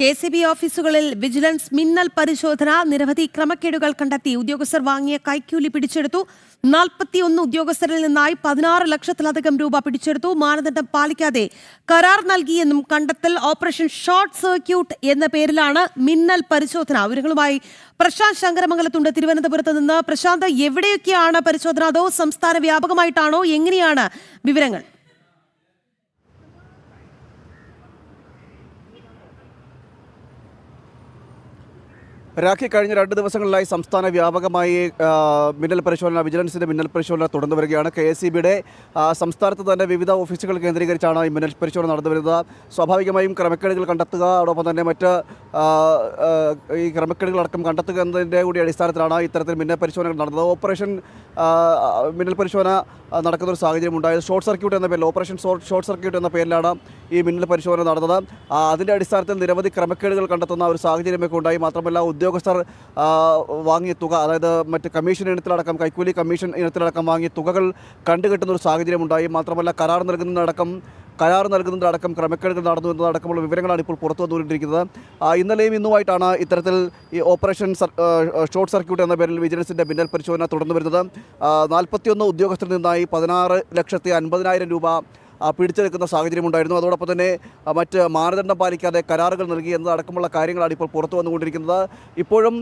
K C B ഓഫീസുകളിൽ vigilance മിന്നൽ പരിശോധന നിരവധി ക്രമക്കേടുകൾ കണ്ടെത്തി. ഉദ്യോഗസ്ഥർ വാങ്ങിയ കൈക്കൂലി പിടിച്ചെടുത്തു. നാൽപ്പത്തിയൊന്ന് ഉദ്യോഗസ്ഥരിൽ നിന്നായി പതിനാറ് ലക്ഷത്തിലധികം രൂപ പിടിച്ചെടുത്തു. മാനദണ്ഡം പാലിക്കാതെ കരാർ നൽകിയെന്നും കണ്ടെത്തൽ ഓപ്പറേഷൻ ഷോർട്ട് സർക്യൂട്ട് എന്ന പേരിലാണ് മിന്നൽ പരിശോധന വിവരങ്ങളുമായി പ്രശാന്ത് ശങ്കരമംഗലത്തുണ്ട്. തിരുവനന്തപുരത്ത് നിന്ന് പ്രശാന്ത് എവിടെയൊക്കെയാണ് പരിശോധന അതോ സംസ്ഥാന വ്യാപകമായിട്ടാണോ? എങ്ങനെയാണ് വിവരങ്ങൾ? രാഖി കഴിഞ്ഞ രണ്ട് ദിവസങ്ങളിലായി സംസ്ഥാന വ്യാപകമായി മിന്നൽ പരിശോധന വിജിലൻസിന്റെ മിന്നൽ പരിശോധന തുടർന്നു വരികയാണ്. കെ എസ് ബിയുടെ സംസ്ഥാനത്ത് തന്നെ വിവിധ ഓഫീസുകൾ കേന്ദ്രീകരിച്ചാണ് ഈ മിന്നൽ പരിശോധന നടന്നുവരുന്നത് സ്വാഭാവികമായും ക്രമക്കേടുകൾ കണ്ടെത്തുക അതോടൊപ്പം തന്നെ മറ്റ് ഈ ക്രമക്കേടുകളടക്കം കണ്ടെത്തുക എന്നതിന്റെ കൂടി അടിസ്ഥാനത്തിലാണ് ഇത്തരത്തിൽ മിന്നൽ പരിശോധനകൾ നടന്നത്. ഓപ്പറേഷൻ മിന്നൽ പരിശോധന നടക്കുന്ന ഒരു സാഹചര്യം ഉണ്ടായത്. ഷോർട്ട് സർക്യൂട്ട് എന്ന പേരിൽ ഓപ്പറേഷൻ ഷോർട്ട് സർക്യൂട്ട് എന്ന പേരിലാണ് ഈ മിന്നൽ പരിശോധന നടന്നത്. അതിന്റെ അടിസ്ഥാനത്തിൽ നിരവധി ക്രമക്കേടുകൾ കണ്ടെത്തുന്ന ഒരു സാഹചര്യമൊക്കെ ഉണ്ടായി. മാത്രമല്ല ഉദ്യോഗസ്ഥർ വാങ്ങിയ തുക അതായത് മറ്റ് കമ്മീഷൻ ഇനത്തിലടക്കം കൈക്കൂലി കമ്മീഷൻ ഇനത്തിലടക്കം വാങ്ങിയ തുകകൾ കണ്ടുകെട്ടുന്ന ഒരു സാഹചര്യം ഉണ്ടായി. മാത്രമല്ല കരാർ നൽകുന്നതടക്കം കരാർ നൽകുന്നതടക്കം ക്രമക്കേടുകൾ നടന്നു എന്നതടക്കമുള്ള വിവരങ്ങളാണ് ഇപ്പോൾ പുറത്തു വന്നുകൊണ്ടിരിക്കുന്നത്. ഇന്നലെയും ഇന്നുമായിട്ടാണ് ഇത്തരത്തിൽ ഈ ഓപ്പറേഷൻ ഷോർട്ട് സർക്യൂട്ട് എന്ന പേരിൽ വിജിലൻസിന്റെ മിന്നൽ പരിശോധന തുടർന്നു വരുന്നത് നാൽപ്പത്തിയൊന്ന് ഉദ്യോഗസ്ഥരിൽ നിന്നായി പതിനാറ് ലക്ഷത്തി അൻപതിനായിരം രൂപ പിടിച്ചെടുക്കുന്ന സാഹചര്യമുണ്ടായിരുന്നു അതോടൊപ്പം തന്നെ മറ്റ് മാനദണ്ഡം പാലിക്കാതെ കരാറുകൾ നൽകി എന്നതടക്കമുള്ള കാര്യങ്ങളാണ് ഇപ്പോൾ പുറത്തു വന്നുകൊണ്ടിരിക്കുന്നത്. ഇപ്പോഴും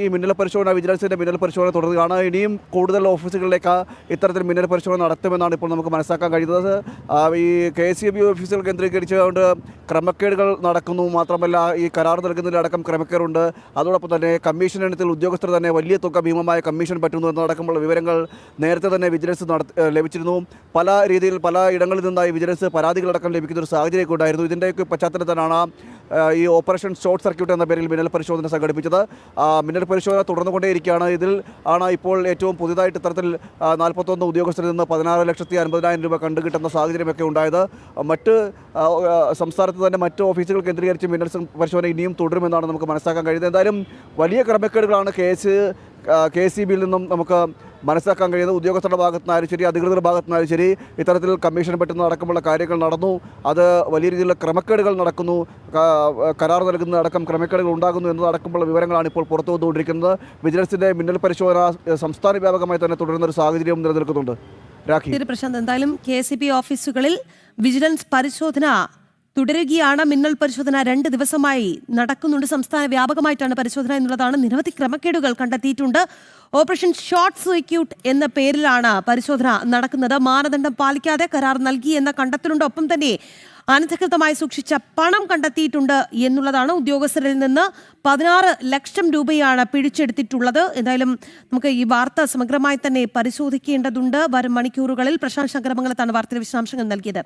ഈ മിന്നൽ പരിശോധന വിജിലൻസിന്റെ മിന്നൽ പരിശോധന തുടരുകയാണ്. ഇനിയും കൂടുതൽ ഓഫീസുകളിലേക്ക് ഇത്തരത്തിൽ മിന്നൽ പരിശോധന നടത്തുമെന്നാണ് ഇപ്പോൾ നമുക്ക് മനസ്സിലാക്കാൻ കഴിയുന്നത്. ഈ കെ സി ബി ഓഫീസുകൾ കേന്ദ്രീകരിച്ചുകൊണ്ട് ക്രമക്കേടുകൾ നടക്കുന്നു. മാത്രമല്ല ഈ കരാർ നൽകുന്നതിലടക്കം ക്രമക്കേടുണ്ട്. അതോടൊപ്പം തന്നെ കമ്മീഷൻ ഇനത്തിൽ ഉദ്യോഗസ്ഥർ തന്നെ വലിയ തുക ഭീമമായ കമ്മീഷൻ പറ്റുന്നു എന്നതടക്കമുള്ള വിവരങ്ങൾ നേരത്തെ തന്നെ വിജിലൻസ് ലഭിച്ചിരുന്നു. പല രീതിയിൽ പല ഇടങ്ങളിൽ നിന്നായി വിജിലൻസ് പരാതികളടക്കം ലഭിക്കുന്ന ഒരു സാഹചര്യമൊക്കെ ഉണ്ടായിരുന്നു. ഇതിന്റെയൊക്കെ പശ്ചാത്തലത്തിലാണ് ഈ ഓപ്പറേഷൻ ഷോർട്ട് സർക്യൂട്ട് എന്ന പേരിൽ മിന്നൽ പരിശോധന സംഘടിപ്പിച്ചത്. മിന്നൽ പരിശോധന തുടർന്നുകൊണ്ടേയിരിക്കുകയാണ്. ഇതിൽ ആണ് ഇപ്പോൾ ഏറ്റവും പുതിയതായിട്ട് ഇത്തരത്തിൽ നാൽപ്പത്തൊന്ന് ഉദ്യോഗസ്ഥരിൽ നിന്ന് പതിനാറ് ലക്ഷത്തി അൻപതിനായിരം രൂപ കണ്ടുകിട്ടുന്ന സാഹചര്യമൊക്കെ ഉണ്ടായത്. മറ്റ് സംസ്ഥാനത്ത് തന്നെ മറ്റ് ഓഫീസുകൾ കേന്ദ്രീകരിച്ച് മിന്നൽ പരിശോധന ഇനിയും തുടരുമെന്നാണ് നമുക്ക് മനസ്സിലാക്കാൻ കഴിയുന്നത്. എന്തായാലും വലിയ ക്രമക്കേടുകളാണ് കേസ് കെ സി ബിയിൽ നിന്നും നമുക്ക് മനസ്സിലാക്കാൻ കഴിയുന്നത് ഉദ്യോഗസ്ഥരുടെ ഭാഗത്തുനിന്നായാലും ശരി അധികൃതരുടെ ഭാഗത്തുനിന്നായാലും ശരി ഇത്തരത്തിൽ കമ്മീഷൻ പറ്റുന്ന അടക്കമുള്ള കാര്യങ്ങൾ നടന്നു. അത് വലിയ രീതിയിലുള്ള ക്രമക്കേടുകൾ നടക്കുന്നു. കരാർ കരാർ നൽകുന്നതടക്കം ക്രമക്കേടുകൾ ഉണ്ടാകുന്നു എന്നതടക്കമുള്ള വിവരങ്ങളാണ് ഇപ്പോൾ പുറത്തു വന്നുകൊണ്ടിരിക്കുന്നത്. വിജിലൻസിന്റെ മിന്നൽ പരിശോധന സംസ്ഥാന വ്യാപകമായി തന്നെ തുടരുന്ന ഒരു സാഹചര്യം നിലനിൽക്കുന്നുണ്ട്. രാഖി. പ്രശാന്ത്. എന്തായാലും കെ ഓഫീസുകളിൽ വിജിലൻസ് പരിശോധന തുടരുകയാണ് മിന്നൽ പരിശോധന. രണ്ട് ദിവസമായി നടക്കുന്നുണ്ട്. സംസ്ഥാന വ്യാപകമായിട്ടാണ് പരിശോധന എന്നുള്ളതാണ് നിരവധി ക്രമക്കേടുകൾ കണ്ടെത്തിയിട്ടുണ്ട്. ഓപ്പറേഷൻ ഷോർട്ട് സർക്യൂട്ട് എന്ന പേരിലാണ് പരിശോധന നടക്കുന്നത്. മാനദണ്ഡം പാലിക്കാതെ കരാർ നൽകി എന്ന കണ്ടെത്തലുണ്ട്. ഒപ്പം തന്നെ അനധികൃതമായി സൂക്ഷിച്ച പണം കണ്ടെത്തിയിട്ടുണ്ട് എന്നുള്ളതാണ് ഉദ്യോഗസ്ഥരിൽ നിന്ന് പതിനാറ് ലക്ഷം രൂപയാണ് പിടിച്ചെടുത്തിട്ടുള്ളത്. എന്തായാലും നമുക്ക് ഈ വാർത്ത സമഗ്രമായി തന്നെ പരിശോധിക്കേണ്ടതുണ്ട്. വരും മണിക്കൂറുകളിൽ പ്രശാന്ത് ശങ്കരമംഗലത്താണ് വാർത്തയുടെ വിശദാംശങ്ങൾ നൽകിയത്.